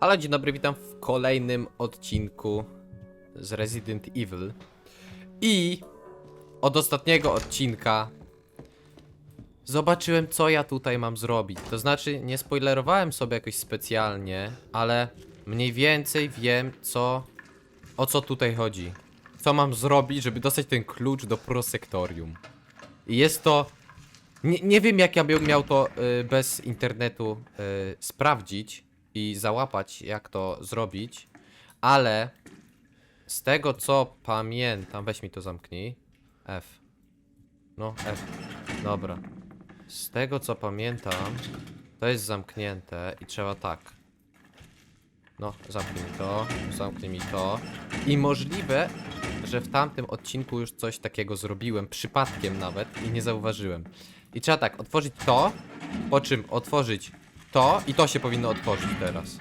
Halo, dzień dobry, witam w kolejnym odcinku z Resident Evil. I od ostatniego odcinka zobaczyłem, co ja tutaj mam zrobić. To znaczy, nie spoilerowałem sobie jakoś specjalnie, ale mniej więcej wiem, co. o co tutaj chodzi. Co mam zrobić, żeby dostać ten klucz do prosektorium. I jest to. Nie, nie wiem, jak ja bym miał to y, bez internetu y, sprawdzić i załapać, jak to zrobić, ale z tego co pamiętam, weź mi to zamknij. F. No, F. Dobra. Z tego co pamiętam, to jest zamknięte i trzeba tak. No, zamknij to, zamknij mi to. I możliwe, że w tamtym odcinku już coś takiego zrobiłem, przypadkiem nawet, i nie zauważyłem. I trzeba tak, otworzyć to, po czym otworzyć to i to się powinno otworzyć teraz.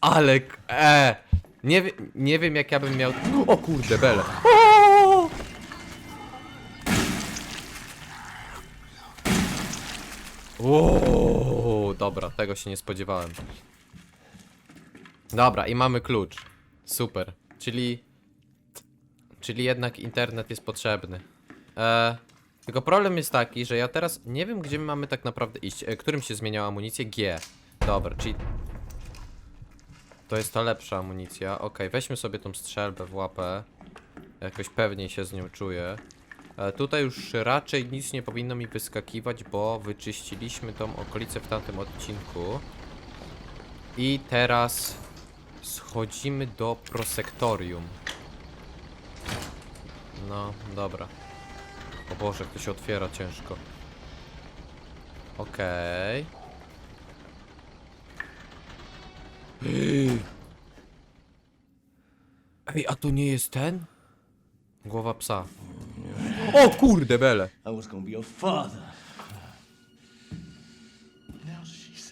Ale, e, nie, nie wiem jak ja bym miał, o kurde, bele. O! Dobra, tego się nie spodziewałem. Dobra, i mamy klucz. Super. Czyli. Czyli jednak internet jest potrzebny. E, tylko problem jest taki, że ja teraz nie wiem, gdzie my mamy tak naprawdę iść. E, którym się zmieniała amunicję? G. Dobra, czyli. To jest ta lepsza amunicja. Okej, weźmy sobie tą strzelbę w łapę. Jakoś pewniej się z nią czuję. E, tutaj już raczej nic nie powinno mi wyskakiwać, bo wyczyściliśmy tą okolicę w tamtym odcinku. I teraz schodzimy do prosektorium. No, dobra. O Boże, jak to się otwiera ciężko. Okej. Okay. Ej, a to nie jest ten? Głowa psa. O kurde, bele.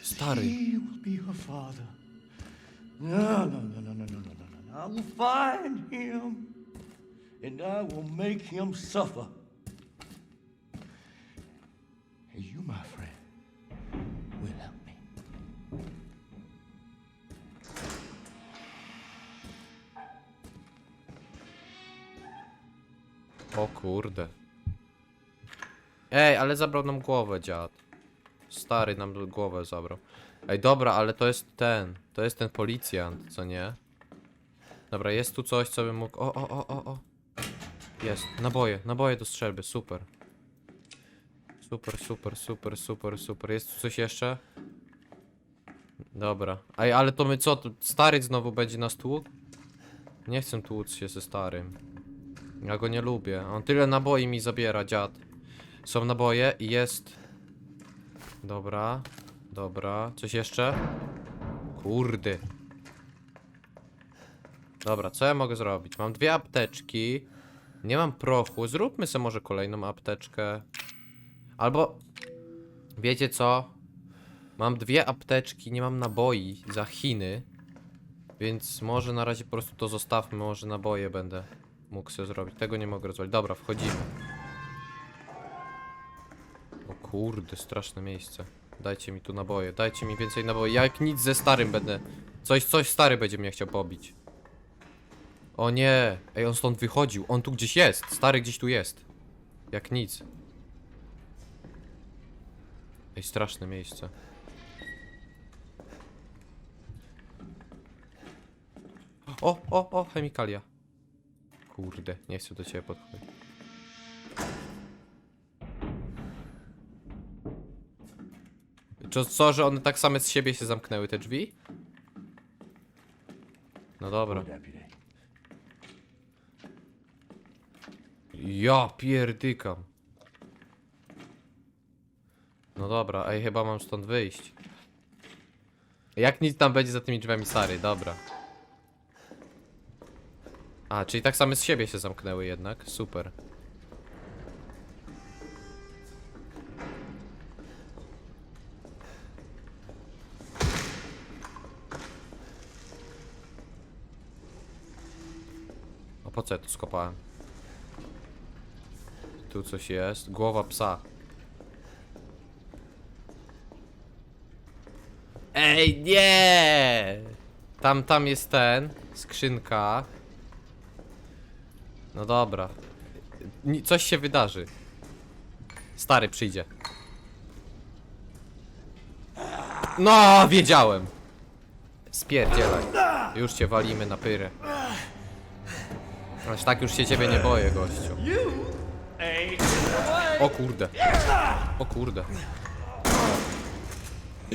Stary. No no, no, no, no, no, no, no, no, no. I will find him and I will make him suffer. My friend, will help me. O kurde. Ej, ale zabrał nam głowę, dziad. Stary nam głowę zabrał. Ej, dobra, ale to jest ten. To jest ten policjant, co nie? Dobra, jest tu coś, co bym mógł... O, o, o, o, o. Jest. Naboje, naboje do strzelby, super. Super, super, super, super, super. Jest tu coś jeszcze? Dobra. Ej, ale to my co? Stary znowu będzie nas tłukł? Nie chcę tłuc się ze starym. Ja go nie lubię. On tyle naboi mi zabiera, dziad. Są naboje i jest. Dobra. Dobra. Coś jeszcze? Kurde. Dobra, co ja mogę zrobić? Mam dwie apteczki. Nie mam prochu. Zróbmy sobie może kolejną apteczkę. Albo. Wiecie co? Mam dwie apteczki, nie mam naboi za Chiny. Więc może na razie po prostu to zostawmy. Może naboje będę mógł sobie zrobić. Tego nie mogę rozwalić. Dobra, wchodzimy. O kurde, straszne miejsce. Dajcie mi tu naboje, dajcie mi więcej naboi. Ja jak nic ze starym będę. Coś, coś stary będzie mnie chciał pobić. O nie! Ej, on stąd wychodził. On tu gdzieś jest. Stary gdzieś tu jest. Jak nic. Ej, straszne miejsce. O, o, o, chemikalia. Kurde, nie chcę do ciebie podchodzić. Czy co, że one tak same z siebie się zamknęły, te drzwi? No dobra. Ja pierdykam. No dobra, ej, chyba mam stąd wyjść. Jak nic tam będzie za tymi drzwiami Sary, dobra. A, czyli tak same z siebie się zamknęły jednak, super. A po co ja tu skopałem? Tu coś jest. Głowa psa. Ej, nie! Tam, tam jest ten, skrzynka. No dobra. Coś się wydarzy. Stary przyjdzie. No, wiedziałem. Spierdzielaj. Już cię walimy na pyrę. Aż tak już się ciebie nie boję, gościu. O kurde. O kurde.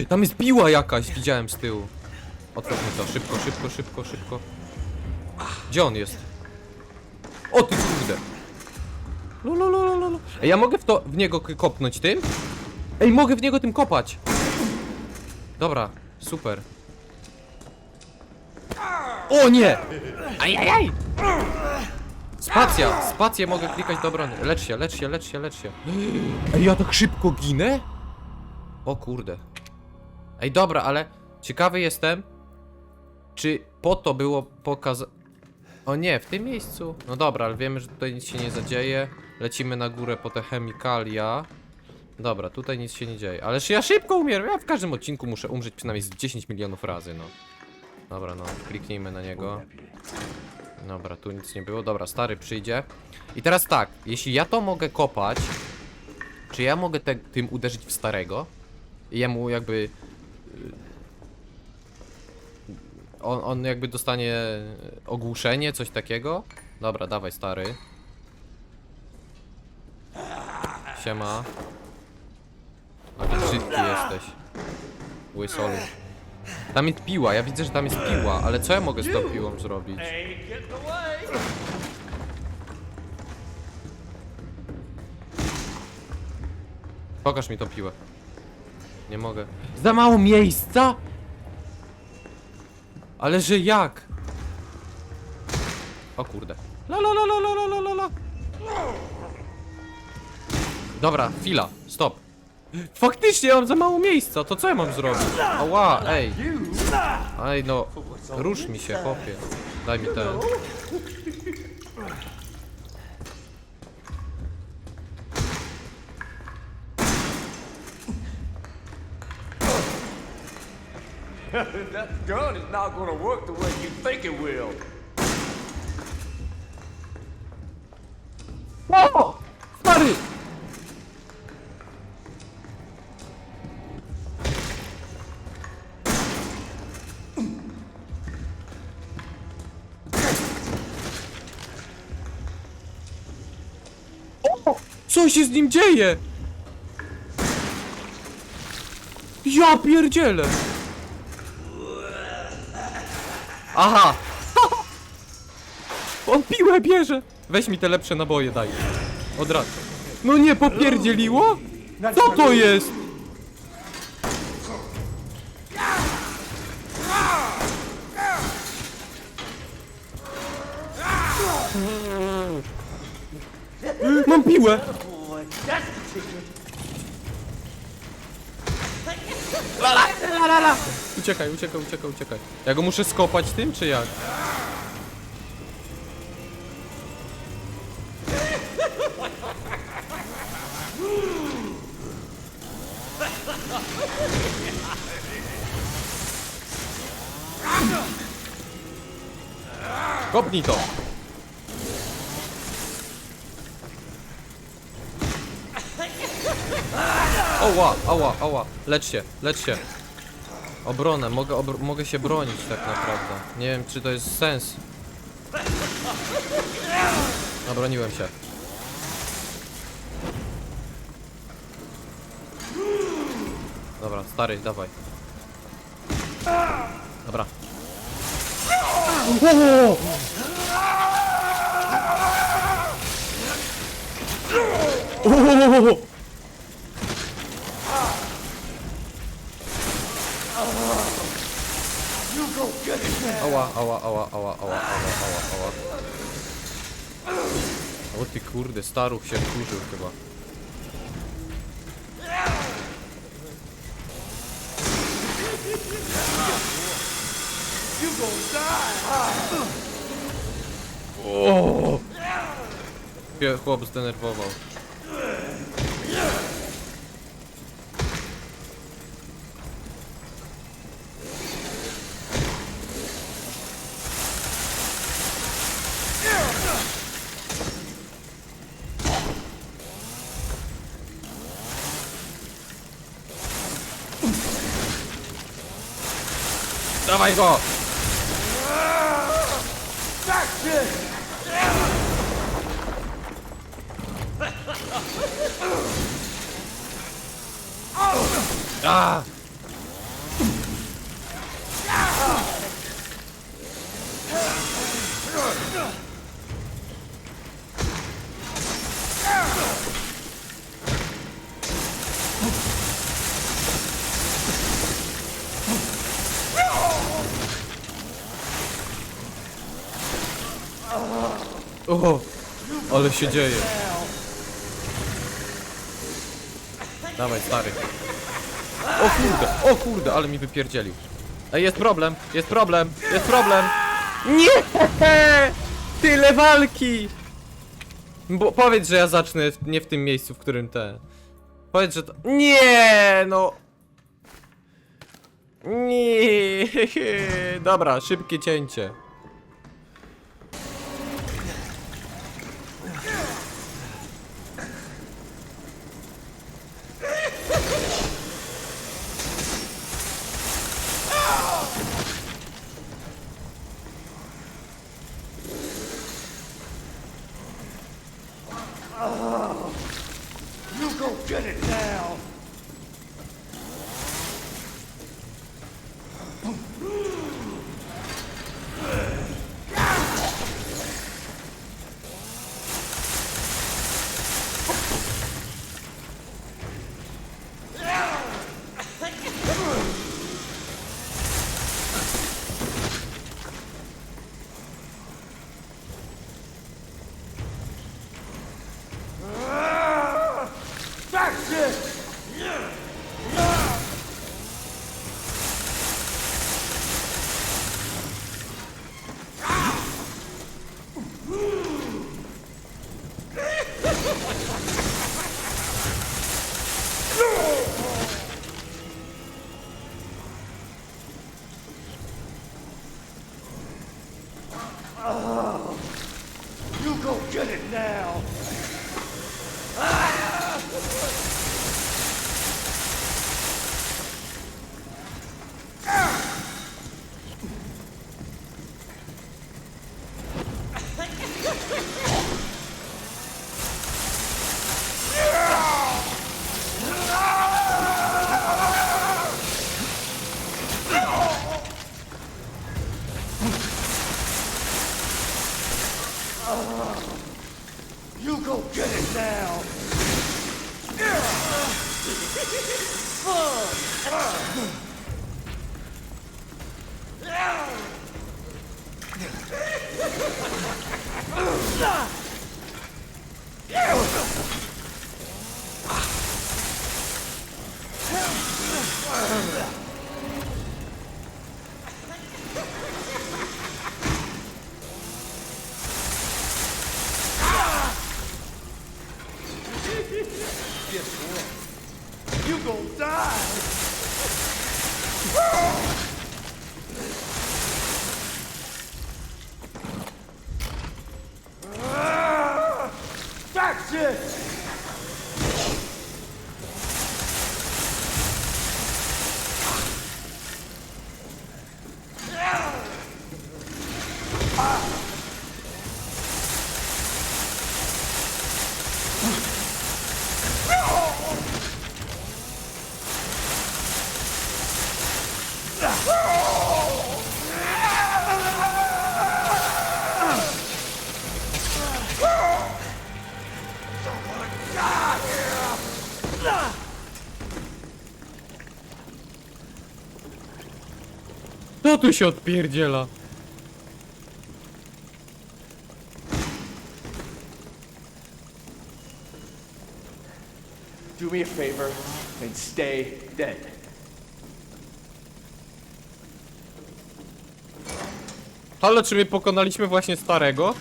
Tam jest piła jakaś, widziałem z tyłu. Otwórzmy to, szybko, szybko, szybko, szybko. Gdzie on jest? O ty kurde. Lololololo. Ej, ja mogę w to, w niego kopnąć tym? Ej, mogę w niego tym kopać. Dobra, super. O nie! Ajajaj! Spacja! Spację mogę klikać do obrony. Lecz się, lecz się, lecz się, lecz się. Ej, ja tak szybko ginę? O kurde. Ej, dobra, ale ciekawy jestem, czy po to było pokazane... O nie, w tym miejscu. No dobra, ale wiemy, że tutaj nic się nie zadzieje. Lecimy na górę po te chemikalia. Dobra, tutaj nic się nie dzieje. Ależ ja szybko umieram. Ja w każdym odcinku muszę umrzeć przynajmniej z 10 milionów razy, no. Dobra, no, kliknijmy na niego. Dobra, tu nic nie było. Dobra, stary przyjdzie. I teraz tak, jeśli ja to mogę kopać, czy ja mogę te, tym uderzyć w starego? I jemu jakby... On, on jakby dostanie ogłuszenie, coś takiego? Dobra, dawaj stary. Siema. A ty brzydki jesteś. Łysolu. Tam jest piła, ja widzę, że tam jest piła, ale co ja mogę z tą piłą zrobić? Pokaż mi tą piłę. Nie mogę. Za mało miejsca? Ale że jak? O kurde. La la la la la la la la. Dobra, chwila, stop. Faktycznie mam za mało miejsca, to co ja mam zrobić? Ała, ej. Ej no, rusz mi się, chłopie. Daj mi ten. That gun is not gonna work the way you think it will. O! Stary! O! Co się z nim dzieje? Ja pierdzielę! Aha! On piłę bierze! Weź mi te lepsze naboje, daj. Od razu. No nie popierdzieliło? Co to jest? Mam piłę! La, la, la, la, la. Uciekaj, uciekaj, uciekaj, uciekaj. Ja go muszę skopać tym, czy jak? Kopnij to! Oła, ała, ała. Lecz się, lecz się. Obronę, mogę, obr mogę się bronić tak naprawdę. Nie wiem, czy to jest sens. Obroniłem się. Dobra, stary, dawaj. Dobra. Ała, ała, ała, ała, ała, ała, ała, ała. O ty kurde, staruch się wkurzył chyba. O! Chłop zdenerwował. Dawaj go! That's it! A! O, ale się dzieje. Dawaj, stary. O kurde, o kurde, ale mi wypierdzielił. Ej, jest problem, jest problem, jest problem. Nie! Tyle walki! Bo powiedz, że ja zacznę w- nie w tym miejscu, w którym te. Powiedz, że to. Nie, no. Nie. Dobra, szybkie cięcie. You go get it now! Tu się odpierdziela? Do me a favor and stay dead. Ale czy my pokonaliśmy właśnie starego?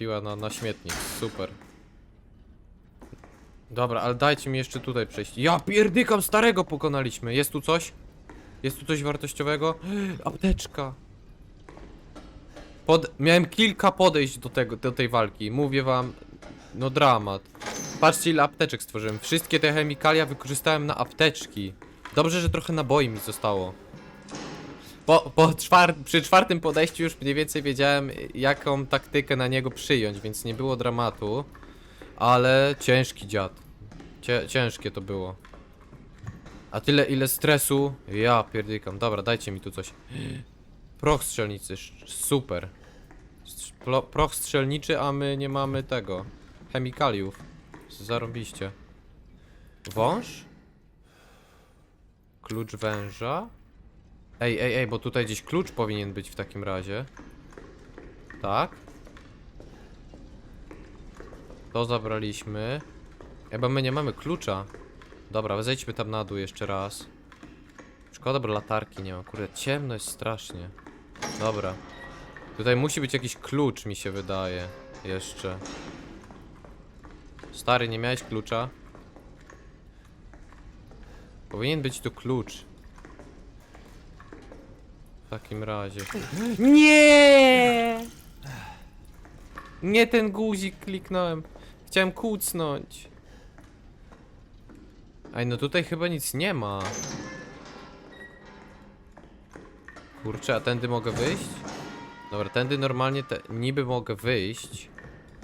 Piła na, na śmietnik, super. Dobra, ale dajcie mi jeszcze tutaj przejść. Ja pierdykam, starego pokonaliśmy. Jest tu coś? Jest tu coś wartościowego? Apteczka. Pod... Miałem kilka podejść do, tego, do tej walki. Mówię wam, no dramat. Patrzcie ile apteczek stworzyłem. Wszystkie te chemikalia wykorzystałem na apteczki. Dobrze, że trochę naboi mi zostało. Po, po przy czwartym podejściu już mniej więcej wiedziałem, jaką taktykę na niego przyjąć, więc nie było dramatu. Ale ciężki dziad. Ciężkie to było. A tyle ile stresu. Ja pierdykam. Dobra, dajcie mi tu coś. Proch strzelnicy, super. Proch strzelniczy, a my nie mamy tego. Chemikaliów. Zarobiście. Wąż? Klucz węża? Ej, ej, ej, bo tutaj gdzieś klucz powinien być w takim razie. Tak? To zabraliśmy. Chyba my nie mamy klucza. Dobra, zejdźmy tam na dół jeszcze raz. Szkoda, bo latarki nie ma. Kurde, ciemno jest strasznie. Dobra. Tutaj musi być jakiś klucz, mi się wydaje. Jeszcze. Stary, nie miałeś klucza? Powinien być tu klucz. W takim razie. Nie! Nie ten guzik kliknąłem. Chciałem kucnąć. Ej, no tutaj chyba nic nie ma. Kurczę, a tędy mogę wyjść? Dobra, tędy normalnie te... niby mogę wyjść,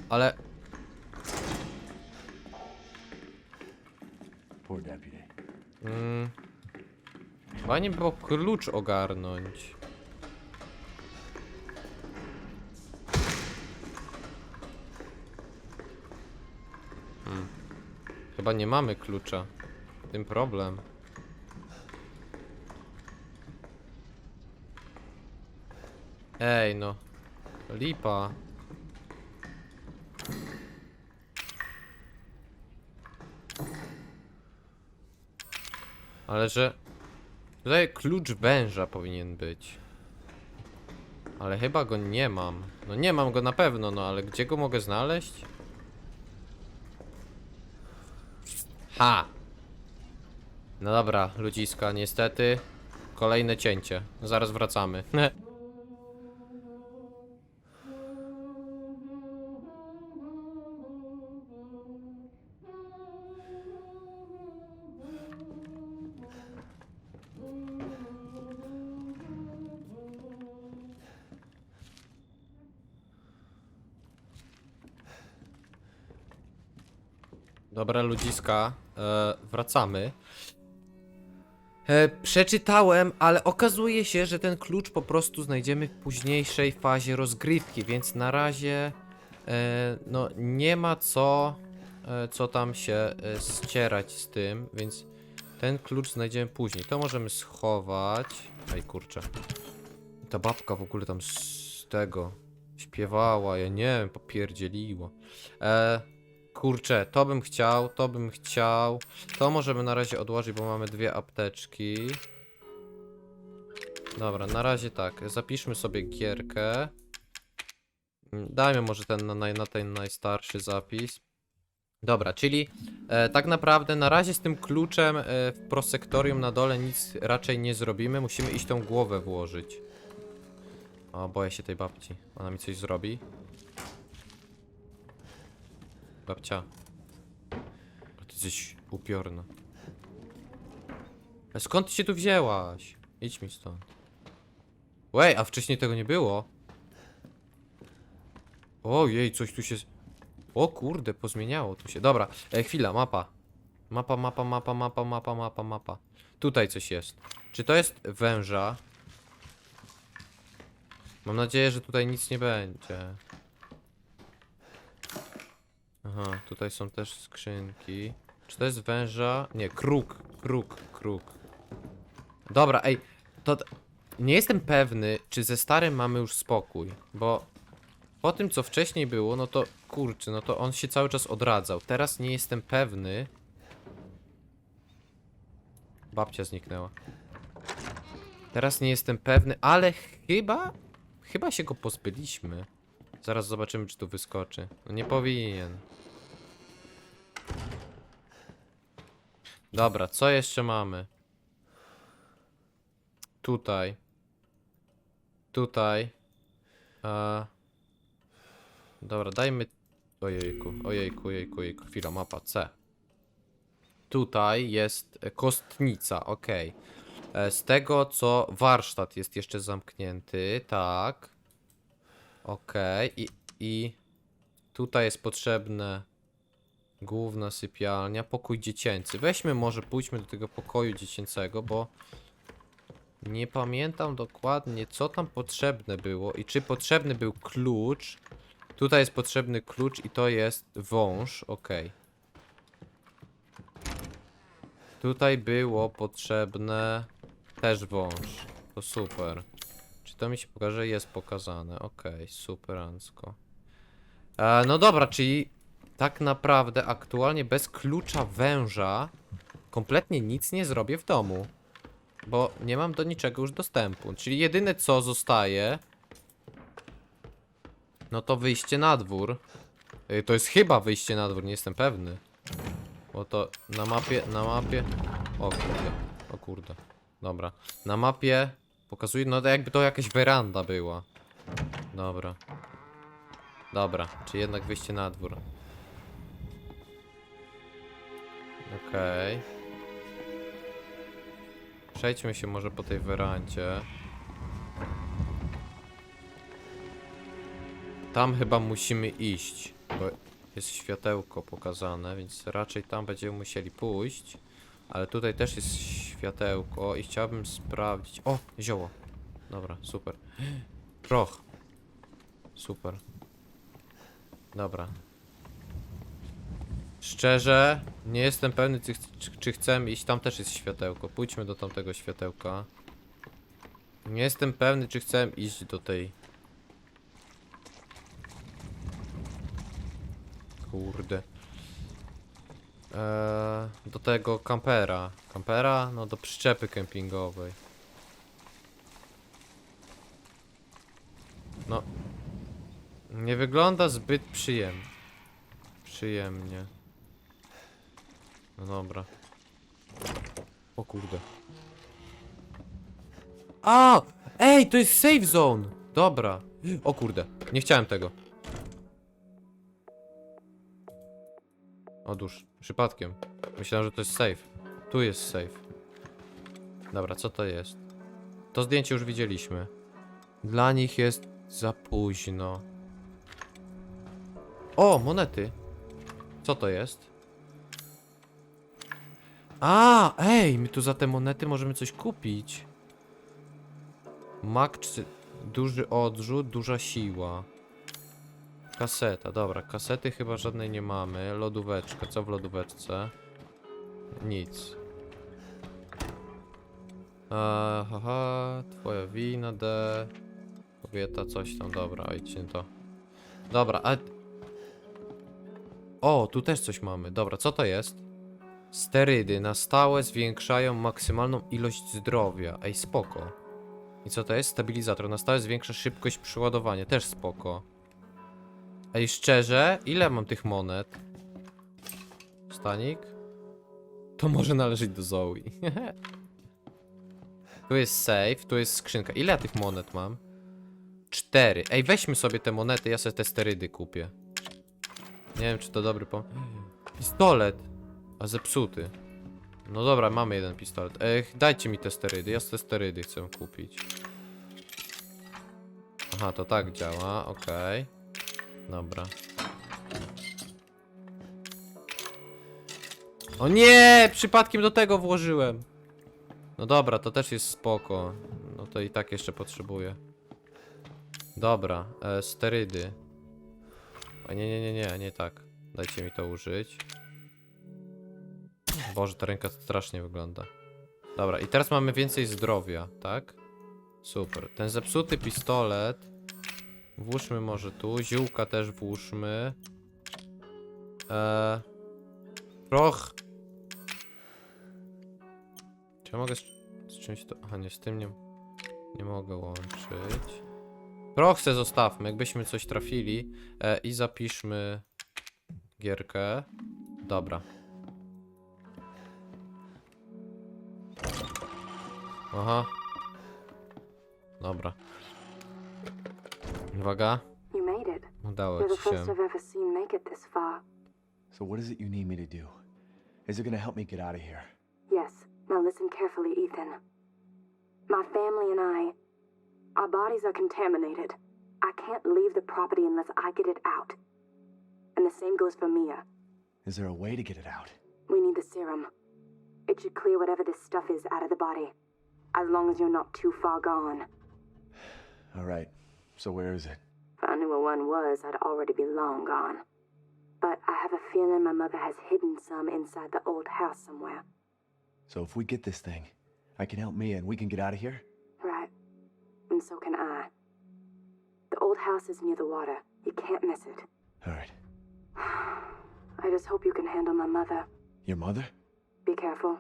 ale... Mm, fajnie by było klucz ogarnąć. Chyba nie mamy klucza. Tym problem. Ej, no. Lipa. Ale że... Tutaj klucz węża powinien być. Ale chyba go nie mam. No nie mam go na pewno, no ale gdzie go mogę znaleźć? Ha! No dobra, ludziska, niestety. Kolejne cięcie. Zaraz wracamy. Dobra, ludziska, e, wracamy. E, przeczytałem, ale okazuje się, że ten klucz po prostu znajdziemy w późniejszej fazie rozgrywki, więc na razie e, no nie ma co, e, co tam się e, ścierać z tym, więc ten klucz znajdziemy później. To możemy schować. Ej, kurczę. Ta babka w ogóle tam z tego śpiewała, ja nie wiem, popierdzieliło. E, kurczę, to bym chciał, to bym chciał. To możemy na razie odłożyć, bo mamy dwie apteczki. Dobra, na razie tak. Zapiszmy sobie gierkę. Mm, Dajmy może ten na, na ten najstarszy zapis. Dobra, czyli e, tak naprawdę na razie z tym kluczem e, w prosektorium na dole nic raczej nie zrobimy. Musimy iść tą głowę włożyć. O, boję się tej babci. Ona mi coś zrobi. Babcia. A ty jesteś upiorna. A skąd ty się tu wzięłaś? Idź mi stąd. Łej, a wcześniej tego nie było. Ojej, coś tu się... O kurde, pozmieniało tu się. Dobra, e, chwila, mapa. Mapa, mapa, mapa, mapa, mapa, mapa, mapa. Tutaj coś jest. Czy to jest węża? Mam nadzieję, że tutaj nic nie będzie. Aha, tutaj są też skrzynki. Czy to jest węża? Nie, kruk, kruk, kruk. Dobra, ej, to... Nie jestem pewny, czy ze starym mamy już spokój, bo po tym, co wcześniej było, no to kurczę, no to on się cały czas odradzał. Teraz nie jestem pewny. Babcia zniknęła. Teraz nie jestem pewny, ale chyba... Chyba się go pozbyliśmy. Zaraz zobaczymy, czy tu wyskoczy. No nie powinien. Dobra, co jeszcze mamy? Tutaj. Tutaj. Dobra, dajmy... Ojejku, ojejku, ojejku, ojejku. Chwila, mapa C. Tutaj jest kostnica, okej. E, Z tego co warsztat jest jeszcze zamknięty, tak. Okej, i, i tutaj jest potrzebne główna sypialnia, pokój dziecięcy. Weźmy może, pójdźmy do tego pokoju dziecięcego, bo nie pamiętam dokładnie co tam potrzebne było i czy potrzebny był klucz. Tutaj jest potrzebny klucz i to jest wąż, okej. Tutaj było potrzebne też wąż. To super. Czy to mi się pokaże? Jest pokazane. Okej, superancko. E, no dobra, czyli tak naprawdę aktualnie bez klucza węża kompletnie nic nie zrobię w domu. Bo nie mam do niczego już dostępu. Czyli jedyne co zostaje no to wyjście na dwór. Y, To jest chyba wyjście na dwór, nie jestem pewny. Bo to na mapie, na mapie... O kurde, o kurde. Dobra. Na mapie pokazuje, no to jakby to jakaś weranda była. Dobra. Dobra, czy jednak wyjście na dwór. Okej. Przejdźmy się może po tej werandzie. Tam chyba musimy iść, bo jest światełko pokazane, więc raczej tam będziemy musieli pójść. Ale tutaj też jest światełko i chciałbym sprawdzić... O! Zioło! Dobra, super. Proch. Super. Dobra. Szczerze, nie jestem pewny, czy, czy, czy chcemy iść. Tam też jest światełko. Pójdźmy do tamtego światełka. Nie jestem pewny, czy chcę iść do tej Kurde. Eee, do tego kampera. Kampera? No do przyczepy kempingowej. No. Nie wygląda zbyt przyjemnie. Przyjemnie. No dobra. O kurde. A! Ej, to jest safe zone! Dobra. O kurde, nie chciałem tego. Otóż, przypadkiem. Myślałem, że to jest safe. Tu jest safe. Dobra, co to jest? To zdjęcie już widzieliśmy. Dla nich jest za późno. O, monety. Co to jest? A, ej, my tu za te monety możemy coś kupić. Mak, czy- duży odrzut, duża siła. Kaseta, dobra, kasety chyba żadnej nie mamy. Lodóweczka, co w lodóweczce? Nic. Haha, twoja wina, D. Kobieta, coś tam, dobra, idźcie to. Dobra, a... O, tu też coś mamy. Dobra, co to jest? Sterydy na stałe zwiększają maksymalną ilość zdrowia. Ej, spoko. I co to jest? Stabilizator. Na stałe zwiększa szybkość przeładowania. Też spoko. Ej, szczerze, ile mam tych monet? Stanik? To może należeć do Zoe. tu jest safe, tu jest skrzynka. Ile ja tych monet mam? Cztery. Ej, weźmy sobie te monety, ja sobie te sterydy kupię. Nie wiem, czy to dobry pomysł. Pistolet! A zepsuty. No dobra, mamy jeden pistolet. Ej, dajcie mi te sterydy, ja te sterydy chcę kupić. Aha, to tak działa, okej. Dobra. O nie! Przypadkiem do tego włożyłem. No dobra, to też jest spoko. No to i tak jeszcze potrzebuję. Dobra, e, sterydy. O nie, nie, nie, nie, nie tak. Dajcie mi to użyć. Boże, ta ręka strasznie wygląda. Dobra, i teraz mamy więcej zdrowia, tak? Super. Ten zepsuty pistolet Włóżmy może tu, ziółka też włóżmy. Eee, proch. Czy ja mogę z, z czymś to... Aha, nie, z tym nie, nie mogę łączyć. Proch se zostawmy, jakbyśmy coś trafili. E, I zapiszmy gierkę. Dobra. Aha. Dobra. Uwaga, You made it. udało You're the ci się. first I've ever seen make it this far. So, what is it you need me to do? Is it gonna help me get out of here? Yes. Now listen carefully, Ethan. My family and I, our bodies are contaminated. I can't leave the property unless I get it out. And the same goes for Mia. Is there a way to get it out? We need the serum. It should clear whatever this stuff is out of the body. As long as you're not too far gone. All right. So, where is it? If I knew where one was, I'd already be long gone. But I have a feeling my mother has hidden some inside the old house somewhere. So, if we get this thing, I can help me and we can get out of here? Right. And so can I. The old house is near the water. You can't miss it. All right. I just hope you can handle my mother. Your mother? Be careful.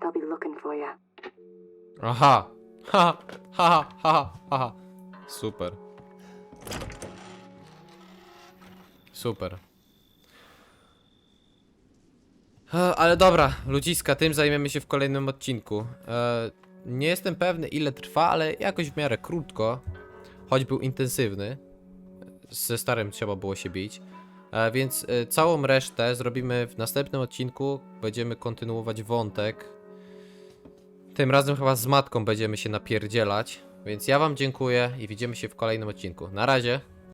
They'll be looking for you. Aha! Ha, ha, ha, ha, ha. Super. Super. Ale dobra, ludziska, tym zajmiemy się w kolejnym odcinku. E, nie jestem pewny ile trwa, ale jakoś w miarę krótko. Choć był intensywny. Ze starym trzeba było się bić. E, więc e, całą resztę zrobimy w następnym odcinku. Będziemy kontynuować wątek tym razem chyba z matką będziemy się napierdzielać. Więc ja wam dziękuję i widzimy się w kolejnym odcinku. Na razie.